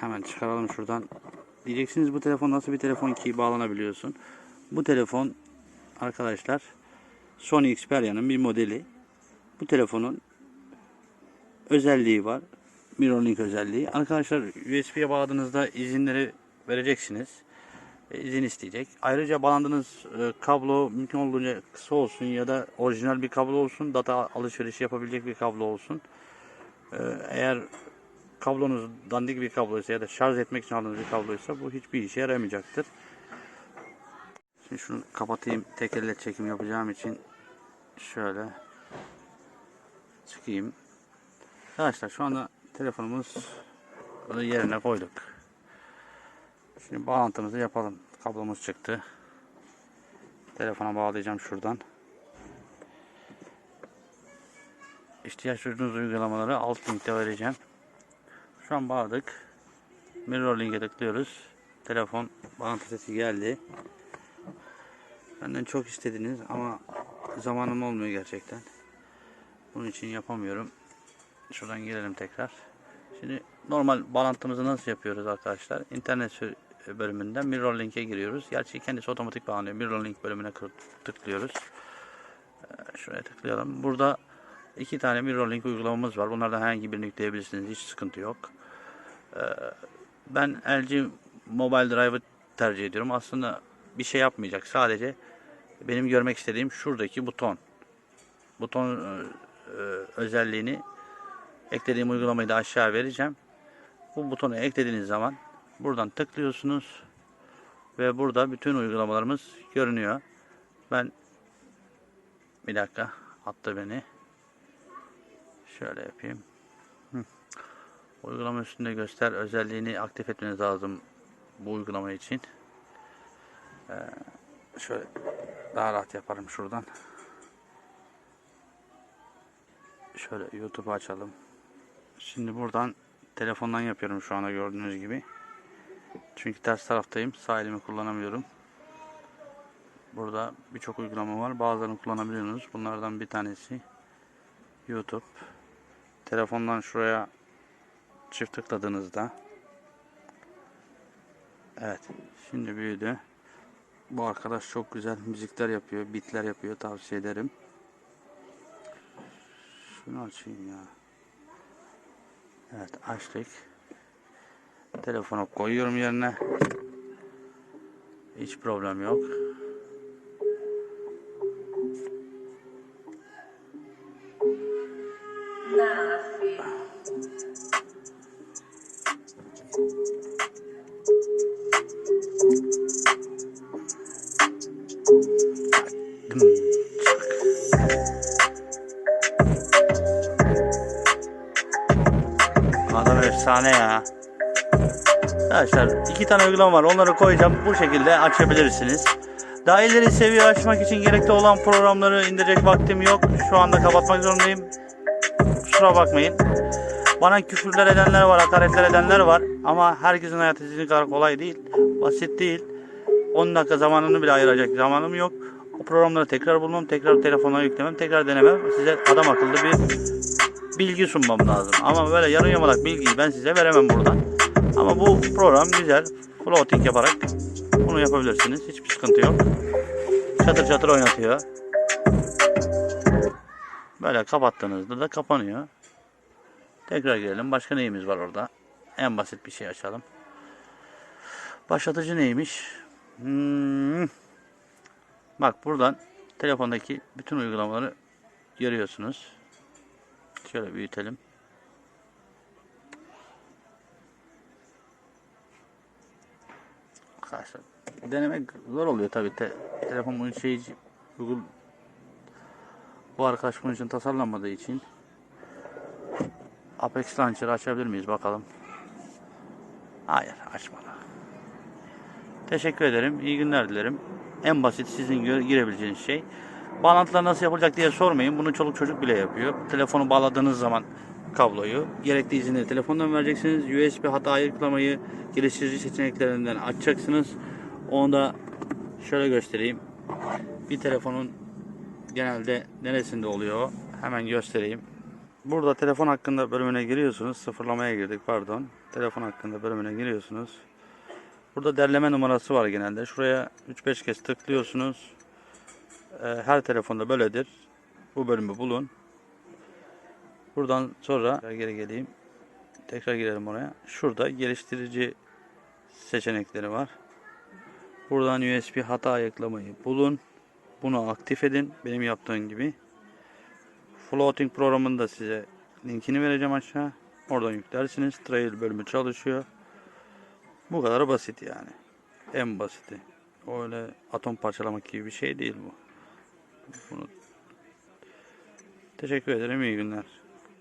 Hemen çıkaralım şuradan. Diyeceksiniz bu telefon nasıl bir telefon ki bağlanabiliyorsun. Bu telefon arkadaşlar Sony Xperia'nın bir modeli. Bu telefonun özelliği var. Mirrorlink özelliği. Arkadaşlar USB'ye bağladığınızda izinleri vereceksiniz. E, izin isteyecek. Ayrıca bağlandığınız e, kablo mümkün olduğunca kısa olsun ya da orijinal bir kablo olsun. Data alışverişi yapabilecek bir kablo olsun. E, eğer kablonuz dandik bir kabloysa ya da şarj etmek için aldığınız bir kabloysa bu hiçbir işe yaramayacaktır. Şimdi şunu kapatayım. Tek elle çekim yapacağım için şöyle çıkayım. Arkadaşlar şu anda telefonumuz yerine koyduk. Şimdi bağlantımızı yapalım. Kablomuz çıktı. Telefona bağlayacağım şuradan. İhtiyaç duyduğunuz uygulamaları alt linkte vereceğim. Şu an bağladık. Mirror link'e tıklıyoruz. Telefon bağlantı sesi geldi. Benden çok istediniz ama zamanım olmuyor gerçekten. Bunun için yapamıyorum. Şuradan girelim tekrar. Şimdi normal bağlantımızı nasıl yapıyoruz arkadaşlar? İnternet bölümünden Mirror Link'e giriyoruz. Gerçi kendisi otomatik bağlanıyor. Mirror Link bölümüne tıklıyoruz. Ee, Şuraya tıklayalım. Burada iki tane Mirror Link uygulamamız var. Bunlardan herhangi birini yükleyebilirsiniz. Hiç sıkıntı yok. Ee, Ben LG Mobile Drive'ı tercih ediyorum. Aslında bir şey yapmayacak. Sadece benim görmek istediğim şuradaki buton. Buton e, e, özelliğini eklediğim uygulamayı da aşağı vereceğim. Bu butonu eklediğiniz zaman buradan tıklıyorsunuz ve burada bütün uygulamalarımız görünüyor. Ben bir dakika attı beni. Şöyle yapayım. Hı. Uygulama üstünde göster özelliğini aktif etmeniz lazım bu uygulama için. Ee, şöyle daha rahat yaparım şuradan. Şöyle YouTube açalım. Şimdi buradan telefondan yapıyorum şu anda gördüğünüz gibi. Çünkü ters taraftayım. Sağ elimi kullanamıyorum. Burada birçok uygulama var. Bazılarını kullanabiliyorsunuz. Bunlardan bir tanesi YouTube. Telefondan şuraya çift tıkladığınızda Evet. Şimdi büyüdü. Bu arkadaş çok güzel müzikler yapıyor. Bitler yapıyor. Tavsiye ederim. Şunu açayım ya. Evet açtık. Telefonu koyuyorum yerine. Hiç problem yok. Adam efsane ya. Arkadaşlar iki tane uygulama var. Onları koyacağım. Bu şekilde açabilirsiniz. Daha ileri seviye açmak için gerekli olan programları indirecek vaktim yok. Şu anda kapatmak zorundayım. Kusura bakmayın. Bana küfürler edenler var, hakaretler edenler var. Ama herkesin hayatı sizin kadar kolay değil. Basit değil. 10 dakika zamanını bile ayıracak zamanım yok. O programları tekrar bulmam, tekrar telefona yüklemem, tekrar denemem. Size adam akıllı bir bilgi sunmam lazım. Ama böyle yarım yamalak bilgiyi ben size veremem buradan. Ama bu program güzel. Floating yaparak bunu yapabilirsiniz. Hiçbir sıkıntı yok. Çatır çatır oynatıyor. Böyle kapattığınızda da kapanıyor. Tekrar girelim. Başka neyimiz var orada? En basit bir şey açalım. Başlatıcı neymiş? Hmm. Bak buradan telefondaki bütün uygulamaları görüyorsunuz. Şöyle büyütelim. Arkadaşlar denemek zor oluyor tabi. Te telefon bunun şey Google bu arkadaş bunun için tasarlanmadığı için Apex Launcher'ı açabilir miyiz bakalım. Hayır açmadı. Teşekkür ederim. İyi günler dilerim. En basit sizin girebileceğiniz şey. Bağlantılar nasıl yapılacak diye sormayın. Bunu çoluk çocuk bile yapıyor. Telefonu bağladığınız zaman kabloyu gerekli izinleri telefondan vereceksiniz. USB hata ayıklamayı geliştirici seçeneklerinden açacaksınız. Onu da şöyle göstereyim. Bir telefonun genelde neresinde oluyor? Hemen göstereyim. Burada telefon hakkında bölümüne giriyorsunuz. Sıfırlamaya girdik pardon. Telefon hakkında bölümüne giriyorsunuz. Burada derleme numarası var genelde. Şuraya 3-5 kez tıklıyorsunuz. Ee, Her telefonda böyledir. Bu bölümü bulun. Buradan sonra geri geleyim. Tekrar girelim oraya. Şurada geliştirici seçenekleri var. Buradan USB hata ayıklamayı bulun. Bunu aktif edin. Benim yaptığım gibi. Floating programını da size linkini vereceğim aşağı. Oradan yüklersiniz. Trail bölümü çalışıyor. Bu kadar basit yani. En basiti. Öyle atom parçalamak gibi bir şey değil bu. Bunu Teşekkür ederim. İyi günler.